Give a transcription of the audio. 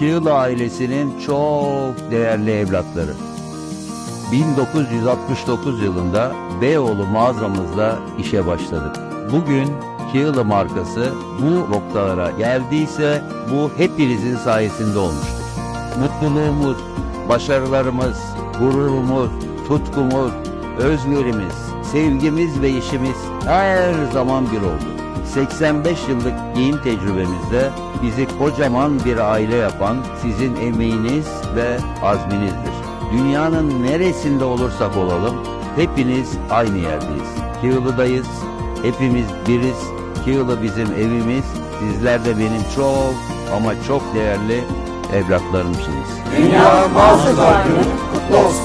Kığılı ailesinin çok değerli evlatları. 1969 yılında Beyoğlu mağazamızda işe başladık. Bugün Kığılı markası bu noktalara geldiyse bu hepinizin sayesinde olmuştur. Mutluluğumuz, başarılarımız, gururumuz, tutkumuz, özverimiz, sevgimiz ve işimiz her zaman bir oldu. 85 yıllık giyim tecrübemizde bizi kocaman bir aile yapan sizin emeğiniz ve azminizdir. Dünyanın neresinde olursak olalım hepiniz aynı yerdeyiz. Kığılı'dayız, hepimiz biriz. Kığılı bizim evimiz, sizler de benim çok ama çok değerli evlatlarımsınız. Dünya Günü kutlu olsun.